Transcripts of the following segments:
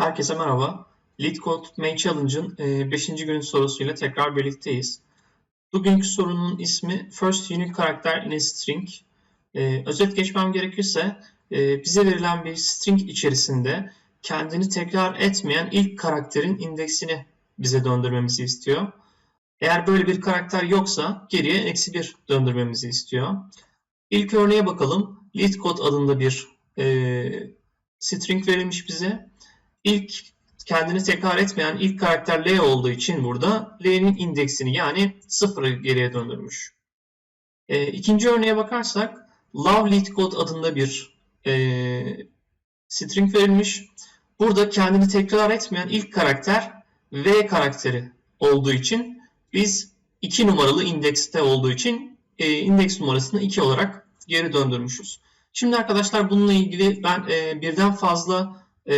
Herkese merhaba. LeetCode Tutmayı Challenge'ın 5. günün sorusuyla tekrar birlikteyiz. Bugünkü sorunun ismi First Unique Character in a String. E, özet geçmem gerekirse e, bize verilen bir string içerisinde kendini tekrar etmeyen ilk karakterin indeksini bize döndürmemizi istiyor. Eğer böyle bir karakter yoksa geriye eksi 1 döndürmemizi istiyor. İlk örneğe bakalım. LeetCode adında bir e, string verilmiş bize. İlk kendini tekrar etmeyen ilk karakter L olduğu için burada L'nin indeksini yani sıfırı geriye döndürmüş. E, ikinci örneğe bakarsak love LeetCode adında bir e, string verilmiş. Burada kendini tekrar etmeyen ilk karakter V karakteri olduğu için biz 2 numaralı indekste olduğu için e, indeks numarasını 2 olarak geri döndürmüşüz. Şimdi arkadaşlar bununla ilgili ben e, birden fazla e,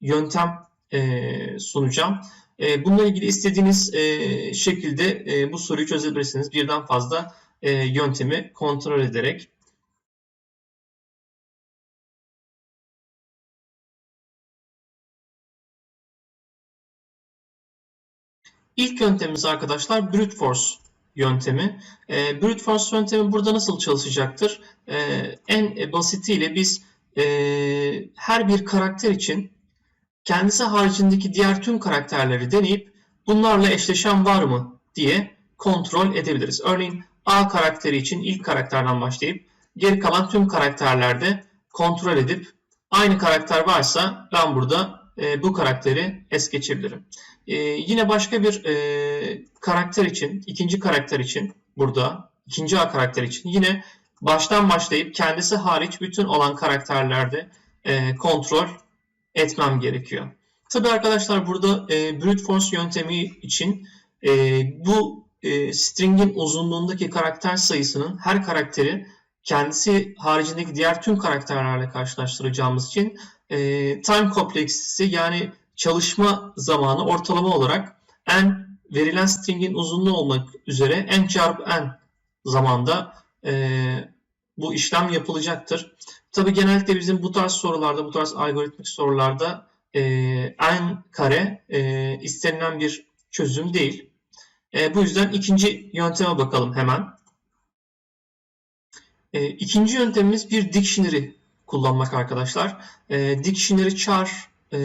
yöntem e, sunacağım. E, bununla ilgili istediğiniz e, şekilde e, bu soruyu çözebilirsiniz. Birden fazla e, yöntemi kontrol ederek. İlk yöntemimiz arkadaşlar brute force yöntemi. E, brute force yöntemi burada nasıl çalışacaktır? E, en basitiyle biz e, her bir karakter için kendisi haricindeki diğer tüm karakterleri deneyip bunlarla eşleşen var mı diye kontrol edebiliriz. Örneğin A karakteri için ilk karakterden başlayıp geri kalan tüm karakterlerde kontrol edip aynı karakter varsa ben burada e, bu karakteri es geçebilirim. E, yine başka bir e, karakter için, ikinci karakter için burada, ikinci A karakter için yine baştan başlayıp kendisi hariç bütün olan karakterlerde e, kontrol etmem gerekiyor. Tabii arkadaşlar burada e, brute force yöntemi için e, bu e, stringin uzunluğundaki karakter sayısının her karakteri kendisi haricindeki diğer tüm karakterlerle karşılaştıracağımız için e, time kompleksisi yani çalışma zamanı ortalama olarak n verilen stringin uzunluğu olmak üzere n çarpı n zamanda e, bu işlem yapılacaktır. Tabii genellikle bizim bu tarz sorularda, bu tarz algoritmik sorularda e, n kare e, istenilen bir çözüm değil. E, bu yüzden ikinci yönteme bakalım hemen. E, ikinci yöntemimiz bir dictionary kullanmak arkadaşlar. E, dictionary char e,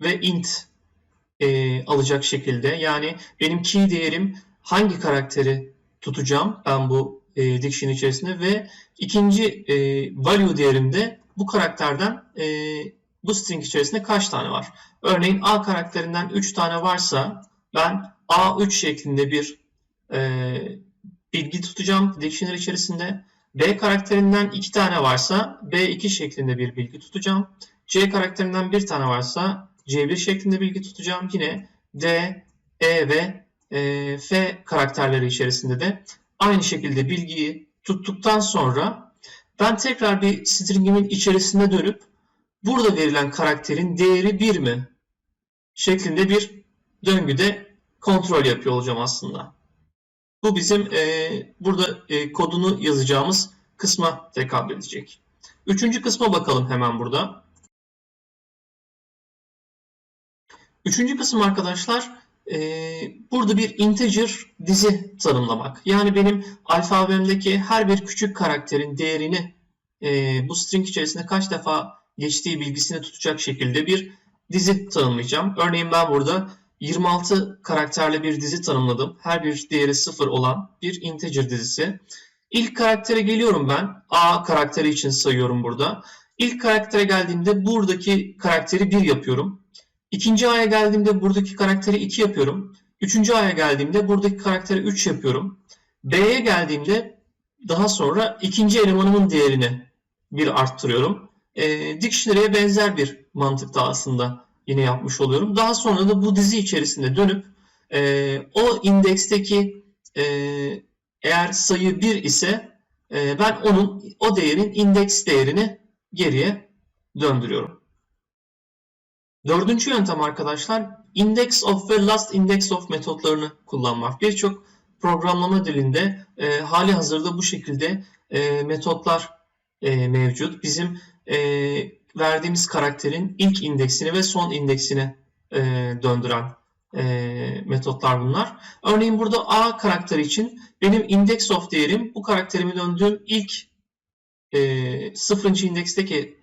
ve int e, alacak şekilde yani benim key değerim hangi karakteri tutacağım ben bu e, dictionary içerisinde ve ikinci e, value değerimde bu karakterden e, bu string içerisinde kaç tane var? Örneğin A karakterinden 3 tane varsa ben A3 şeklinde bir e, bilgi tutacağım dictionary içerisinde. B karakterinden 2 tane varsa B2 şeklinde bir bilgi tutacağım. C karakterinden 1 tane varsa C1 şeklinde bilgi tutacağım. Yine D, E ve e, F karakterleri içerisinde de aynı şekilde bilgiyi tuttuktan sonra ben tekrar bir stringimin içerisine dönüp burada verilen karakterin değeri 1 mi? şeklinde bir döngüde kontrol yapıyor olacağım aslında. Bu bizim e, burada e, kodunu yazacağımız kısma tekabül edecek. Üçüncü kısma bakalım hemen burada. Üçüncü kısım arkadaşlar e, burada bir integer dizi tanımlamak. Yani benim alfabemdeki her bir küçük karakterin değerini e, bu string içerisinde kaç defa geçtiği bilgisini tutacak şekilde bir dizi tanımlayacağım. Örneğin ben burada 26 karakterli bir dizi tanımladım. Her bir değeri 0 olan bir integer dizisi. İlk karaktere geliyorum ben. A karakteri için sayıyorum burada. İlk karaktere geldiğimde buradaki karakteri 1 yapıyorum. İkinci A'ya geldiğimde buradaki karakteri 2 yapıyorum. Üçüncü A'ya geldiğimde buradaki karakteri 3 yapıyorum. B'ye geldiğimde daha sonra ikinci elemanımın değerini bir arttırıyorum. E, Dictionary'e benzer bir mantıkta aslında yine yapmış oluyorum. Daha sonra da bu dizi içerisinde dönüp e, o indeksteki e, eğer sayı 1 ise e, ben onun o değerin indeks değerini geriye döndürüyorum. Dördüncü yöntem arkadaşlar index of ve last index of metotlarını kullanmak. Birçok programlama dilinde e, hali hazırda bu şekilde e, metotlar e, mevcut. Bizim e, verdiğimiz karakterin ilk indeksini ve son indeksini e, döndüren e, metotlar bunlar. Örneğin burada A karakteri için benim index of değerim bu karakterimi döndüğüm ilk e, sıfırıncı indeksteki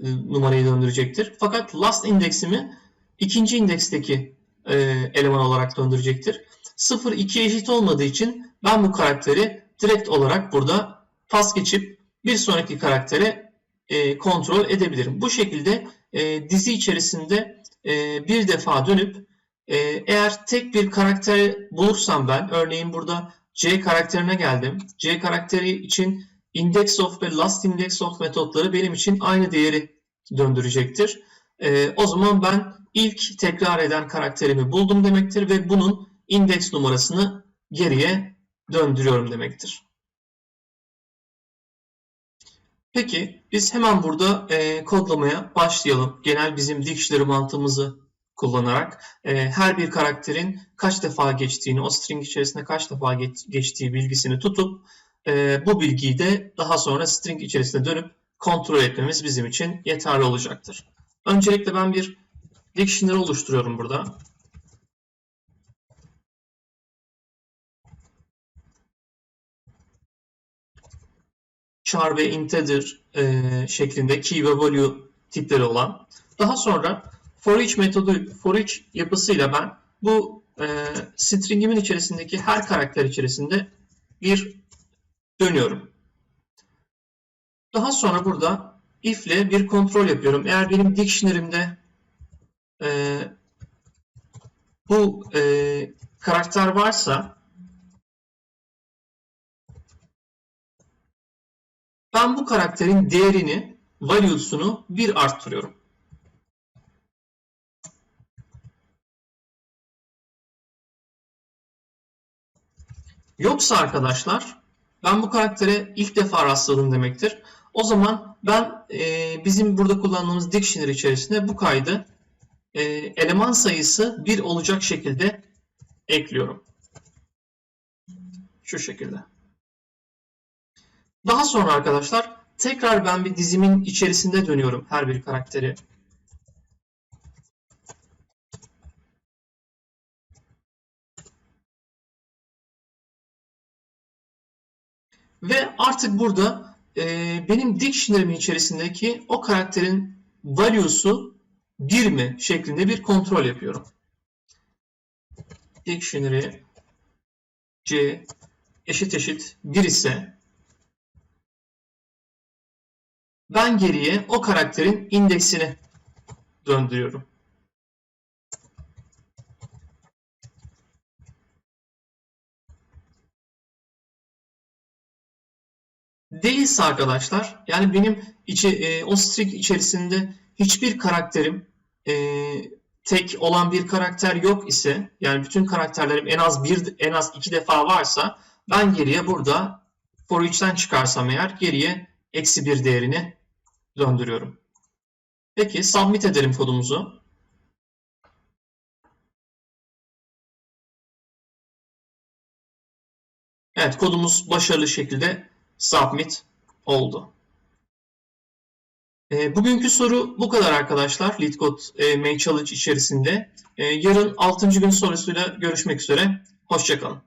numarayı döndürecektir. Fakat last indeksimi ikinci indeksteki e, eleman olarak döndürecektir. 0 2 eşit olmadığı için ben bu karakteri direkt olarak burada pas geçip bir sonraki karaktere e, kontrol edebilirim. Bu şekilde e, dizi içerisinde e, bir defa dönüp e, eğer tek bir karakter bulursam ben örneğin burada C karakterine geldim. C karakteri için index of ve last index of metotları benim için aynı değeri döndürecektir. E, o zaman ben ilk tekrar eden karakterimi buldum demektir ve bunun indeks numarasını geriye döndürüyorum demektir. Peki biz hemen burada e, kodlamaya başlayalım. Genel bizim dictionary mantığımızı kullanarak e, her bir karakterin kaç defa geçtiğini, o string içerisinde kaç defa geç, geçtiği bilgisini tutup e, bu bilgiyi de daha sonra string içerisinde dönüp kontrol etmemiz bizim için yeterli olacaktır. Öncelikle ben bir dictionary oluşturuyorum burada. char ve integer e, şeklinde key ve value tipleri olan. Daha sonra for each metodu, for each yapısıyla ben bu e, stringimin içerisindeki her karakter içerisinde bir dönüyorum. Daha sonra burada if ile bir kontrol yapıyorum. Eğer benim dictionary'imde e, bu e, karakter varsa ben bu karakterin değerini, value'sunu bir arttırıyorum. Yoksa arkadaşlar ben bu karaktere ilk defa rastladım demektir. O zaman ben e, bizim burada kullandığımız dictionary içerisinde bu kaydı e, eleman sayısı 1 olacak şekilde ekliyorum. Şu şekilde. Daha sonra arkadaşlar tekrar ben bir dizimin içerisinde dönüyorum her bir karakteri. Ve artık burada e, benim dictionary'min içerisindeki o karakterin value'su 1 mi şeklinde bir kontrol yapıyorum. Dictionary c eşit eşit 1 ise ben geriye o karakterin indeksini döndürüyorum. Değilse arkadaşlar yani benim içi, e, o string içerisinde hiçbir karakterim e, tek olan bir karakter yok ise yani bütün karakterlerim en az bir en az iki defa varsa ben geriye burada for each'ten çıkarsam eğer geriye eksi bir değerini döndürüyorum. Peki submit edelim kodumuzu. Evet kodumuz başarılı şekilde submit oldu. E, bugünkü soru bu kadar arkadaşlar. LeetCode e, Main Challenge içerisinde. E, yarın 6. gün sorusuyla görüşmek üzere. Hoşçakalın.